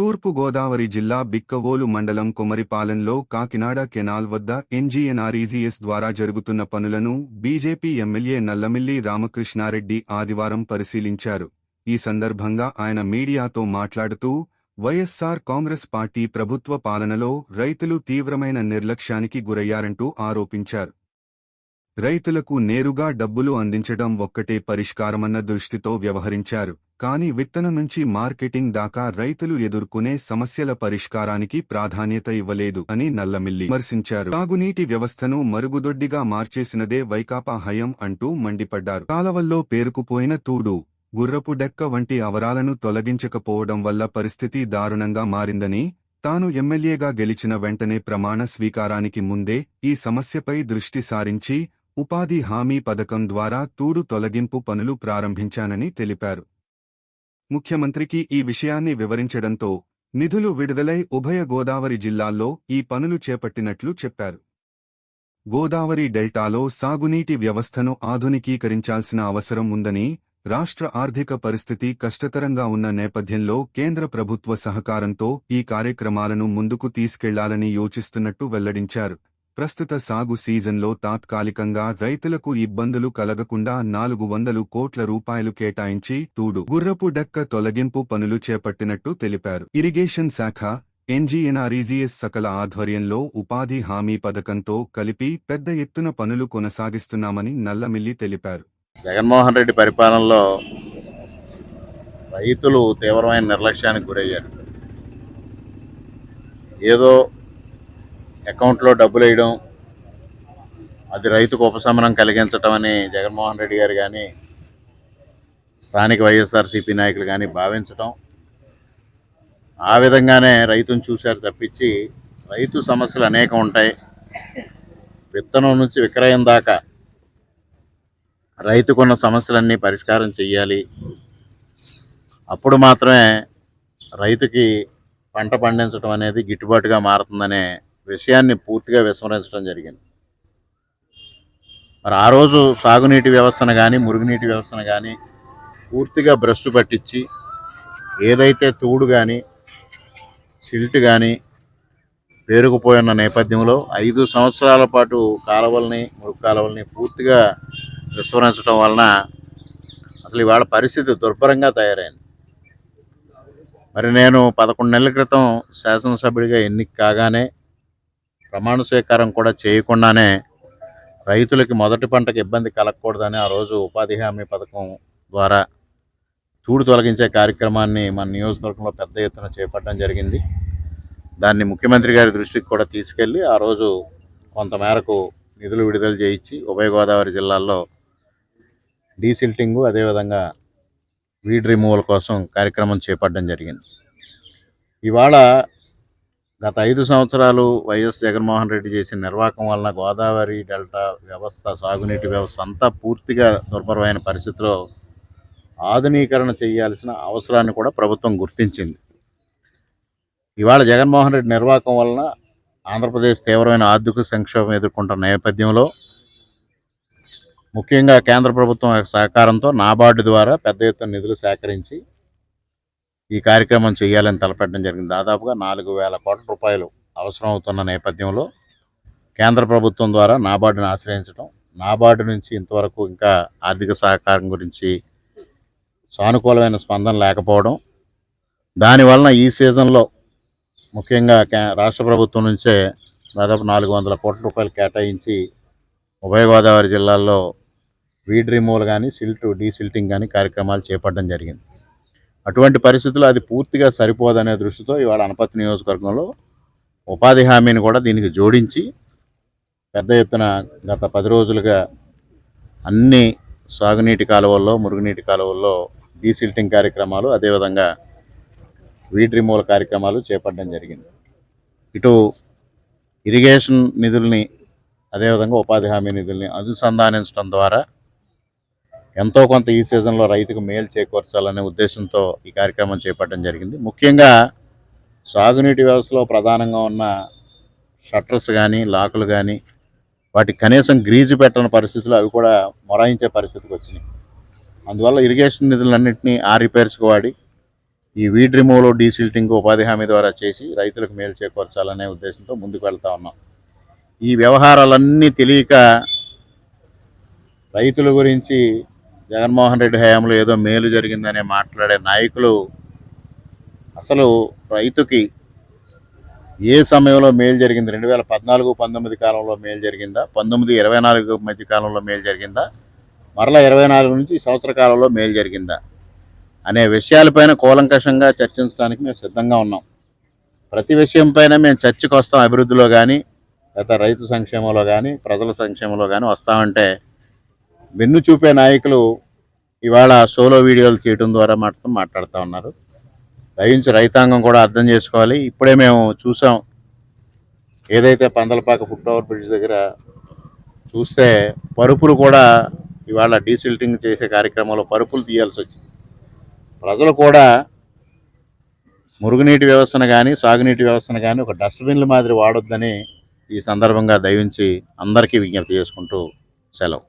తూర్పు గోదావరి జిల్లా బిక్కవోలు మండలం కొమరిపాలెంలో కాకినాడ కెనాల్ వద్ద ఎన్జీఎన్ఆర్ఈజీఎస్ ద్వారా జరుగుతున్న పనులను బీజేపీ ఎమ్మెల్యే నల్లమిల్లి రామకృష్ణారెడ్డి ఆదివారం పరిశీలించారు. ఈ సందర్భంగా ఆయన మీడియాతో మాట్లాడుతూ వైఎస్సార్ కాంగ్రెస్ పార్టీ ప్రభుత్వ పాలనలో రైతులు తీవ్రమైన నిర్లక్ష్యానికి గురయ్యారంటూ ఆరోపించారు. రైతులకు నేరుగా డబ్బులు అందించడం ఒక్కటే పరిష్కారమన్న దృష్టితో వ్యవహరించారు. కానీ విత్తనం నుంచి మార్కెటింగ్ దాకా రైతులు ఎదుర్కొనే సమస్యల పరిష్కారానికి ప్రాధాన్యత ఇవ్వలేదు అని నల్లమిల్లి విమర్శించారు. తాగునీటి వ్యవస్థను మరుగుదొడ్డిగా మార్చేసినదే వైకాపా హయం అంటూ మండిపడ్డారు. కాలవల్లో పేరుకుపోయిన తూడు గుర్రపు డెక్క వంటి అవరాలను తొలగించకపోవడం వల్ల పరిస్థితి దారుణంగా మారిందని తాను ఎమ్మెల్యేగా గెలిచిన వెంటనే ప్రమాణ స్వీకారానికి ముందే ఈ సమస్యపై దృష్టి సారించి ఉపాధి హామీ పథకం ద్వారా తూడు తొలగింపు పనులు ప్రారంభించానని తెలిపారు. ముఖ్యమంత్రికి ఈ విషయాన్ని వివరించడంతో నిధులు విడుదలై ఉభయ గోదావరి జిల్లాల్లో ఈ పనులు చేపట్టినట్లు చెప్పారు. గోదావరి డెల్టాలో సాగునీటి వ్యవస్థను ఆధునికీకరించాల్సిన అవసరం ఉందని రాష్ట్ర ఆర్థిక పరిస్థితి కష్టతరంగా ఉన్న నేపథ్యంలో కేంద్ర ప్రభుత్వ సహకారంతో ఈ కార్యక్రమాలను ముందుకు తీసుకెళ్ళాలని యోచిస్తున్నట్టు వెల్లడించారు. ప్రస్తుత సాగు సీజన్లో తాత్కాలికంగా రైతులకు ఇబ్బందులు కలగకుండా నాలుగు వందలు కోట్ల రూపాయలు కేటాయించి తూడు గుర్రపు డెక్క తొలగింపు పనులు చేపట్టినట్టు తెలిపారు. ఇరిగేషన్ శాఖ ఎన్జీఎన్ఆర్ఈజీఎస్ సకల ఆధ్వర్యంలో ఉపాధి హామీ పథకంతో కలిపి పెద్ద ఎత్తున పనులు కొనసాగిస్తున్నామని నల్లమిల్లి తెలిపారు. జగన్మోహన్ రెడ్డి పరిపాలనలో రైతులు తీవ్రమైన నిర్లక్ష్యానికి గురయ్యారు. ఏదో అకౌంట్లో డబ్బులు వేయడం అది రైతుకు ఉపశమనం కలిగించటం అని జగన్మోహన్ రెడ్డి గారు కానీ స్థానిక వైఎస్ఆర్సీపీ నాయకులు కానీ భావించటం. ఆ విధంగానే రైతును చూశారు తప్పించి రైతు సమస్యలు అనేకం ఉంటాయి. విత్తనం నుంచి విక్రయం దాకా రైతుకున్న సమస్యలన్నీ పరిష్కారం చెయ్యాలి. అప్పుడు మాత్రమే రైతుకి పంట పండించడం అనేది గిట్టుబాటుగా మారుతుందనే విషయాన్ని పూర్తిగా విస్మరించడం జరిగింది. మరి ఆ రోజు సాగునీటి వ్యవస్థను కానీ మురుగునీటి వ్యవస్థను కానీ పూర్తిగా భ్రష్టు పట్టించి ఏదైతే తూడు కానీ సిల్ట్ కానీ పేరుకుపోయిన నేపథ్యంలో ఐదు సంవత్సరాల పాటు కాలువల్ని మురుగు కాలువల్ని పూర్తిగా విస్మరించడం వలన అసలు ఇవాళ పరిస్థితి దుర్భరంగా తయారైంది. మరి నేను పదకొండు నెలల క్రితం శాసనసభ్యుడిగా ఎన్నిక కాగానే ప్రమాణ స్వీకారం కూడా చేయకుండానే రైతులకి మొదటి పంటకు ఇబ్బంది కలగకూడదని ఆ రోజు ఉపాధి హామీ పథకం ద్వారా తూడు తొలగించే కార్యక్రమాన్ని మన నియోజకవర్గంలో పెద్ద ఎత్తున చేపట్టడం జరిగింది. దాన్ని ముఖ్యమంత్రి గారి దృష్టికి కూడా తీసుకెళ్ళి ఆ రోజు కొంతమేరకు నిధులు విడుదల చేయించి ఉభయ గోదావరి జిల్లాల్లో డీసిల్టింగు అదేవిధంగా వీడ్ రిమూవల్ కోసం కార్యక్రమం చేపట్టడం జరిగింది. ఇవాళ గత ఐదు సంవత్సరాలు వైఎస్ జగన్మోహన్ రెడ్డి చేసిన నిర్వాహకం వలన గోదావరి డెల్టా వ్యవస్థ సాగునీటి వ్యవస్థ అంతా పూర్తిగా దుర్భరమైన పరిస్థితిలో ఆధునీకరణ చేయాల్సిన అవసరాన్ని కూడా ప్రభుత్వం గుర్తించింది. ఇవాళ జగన్మోహన్ రెడ్డి నిర్వాహకం వలన ఆంధ్రప్రదేశ్ తీవ్రమైన ఆర్థిక సంక్షోభం ఎదుర్కొంటున్న నేపథ్యంలో ముఖ్యంగా కేంద్ర ప్రభుత్వం సహకారంతో నాబార్డు ద్వారా పెద్ద ఎత్తున నిధులు సేకరించి ఈ కార్యక్రమం చేయాలని తలపెట్టడం జరిగింది. దాదాపుగా నాలుగు వేల కోట్ల రూపాయలు అవసరం అవుతున్న నేపథ్యంలో కేంద్ర ప్రభుత్వం ద్వారా నాబార్డును ఆశ్రయించడం నాబార్డు నుంచి ఇంతవరకు ఇంకా ఆర్థిక సహకారం గురించి సానుకూలమైన స్పందన లేకపోవడం దానివలన ఈ సీజన్లో ముఖ్యంగా కే- రాష్ట్ర ప్రభుత్వం నుంచే దాదాపు నాలుగు వందల కోట్ల రూపాయలు కేటాయించి ఉభయ గోదావరి జిల్లాల్లో వీడ్ రిమూవల్ కానీ సిల్ట్ డీసిల్టింగ్ కానీ కార్యక్రమాలు చేపట్టడం జరిగింది. అటువంటి పరిస్థితుల్లో అది పూర్తిగా సరిపోదనే దృష్టితో ఇవాళ అనపతి నియోజకవర్గంలో ఉపాధి హామీని కూడా దీనికి జోడించి పెద్ద ఎత్తున గత పది రోజులుగా అన్ని సాగునీటి కాలువల్లో మురుగునీటి కాలువల్లో డీసిల్టింగ్ కార్యక్రమాలు అదేవిధంగా వీడ్ రిమూవల్ కార్యక్రమాలు చేపట్టడం జరిగింది. ఇటు ఇరిగేషన్ నిధుల్ని అదేవిధంగా ఉపాధి హామీ నిధుల్ని అనుసంధానించడం ద్వారా ఎంతో కొంత ఈ సీజన్లో రైతుకు మేలు చేకూర్చాలనే ఉద్దేశంతో ఈ కార్యక్రమం చేపట్టడం జరిగింది. ముఖ్యంగా సాగునీటి వ్యవస్థలో ప్రధానంగా ఉన్న షట్టర్స్ కానీ లాకులు కానీ వాటికి కనీసం గ్రీజు పెట్టని పరిస్థితులు అవి కూడా మొరాయించే పరిస్థితికి వచ్చినాయి. అందువల్ల ఇరిగేషన్ నిధులన్నింటినీ ఆ రిపేర్స్కి వాడి ఈ వీడ్ రిమూవల్ డీసిల్టింగ్ ఉపాధి హామీ ద్వారా చేసి రైతులకు మేలు చేకూర్చాలనే ఉద్దేశంతో ముందుకు వెళ్తా ఉన్నాం. ఈ వ్యవహారాలన్నీ తెలియక రైతుల గురించి జగన్మోహన్ రెడ్డి హయాంలో ఏదో మేలు జరిగిందనే మాట్లాడే నాయకులు అసలు రైతుకి ఏ సమయంలో మేలు జరిగింది? రెండు వేల పద్నాలుగు పంతొమ్మిది కాలంలో మేలు జరిగిందా? పంతొమ్మిది ఇరవై నాలుగు మధ్య కాలంలో మేలు జరిగిందా? మరలా ఇరవై నాలుగు నుంచి సంవత్సర కాలంలో మేలు జరిగిందా? అనే విషయాలపైన కూలంకషంగా చర్చించడానికి మేము సిద్ధంగా ఉన్నాం. ప్రతి విషయంపైన మేము చర్చకు వస్తాం అభివృద్ధిలో కానీ లేదా రైతు సంక్షేమంలో కానీ ప్రజల సంక్షేమంలో కానీ వస్తామంటే వెన్ను చూపే నాయకులు ఇవాళ సోలో వీడియోలు చేయడం ద్వారా మాత్రం మాట్లాడుతూ ఉన్నారు. దయించి రైతాంగం కూడా అర్థం చేసుకోవాలి. ఇప్పుడే మేము చూసాం. ఏదైతే పందలపాక ఫుట్ ఓవర్ బ్రిడ్జ్ దగ్గర చూస్తే పరుపులు కూడా ఇవాళ డీసిల్టింగ్ చేసే కార్యక్రమంలో పరుపులు తీయాల్సి వచ్చింది. ప్రజలు కూడా మురుగునీటి వ్యవస్థను కానీ సాగునీటి వ్యవస్థను కానీ ఒక డస్ట్బిన్ల మాదిరి వాడొద్దని ఈ సందర్భంగా దయించి అందరికీ విజ్ఞప్తి చేసుకుంటూ సెలవు.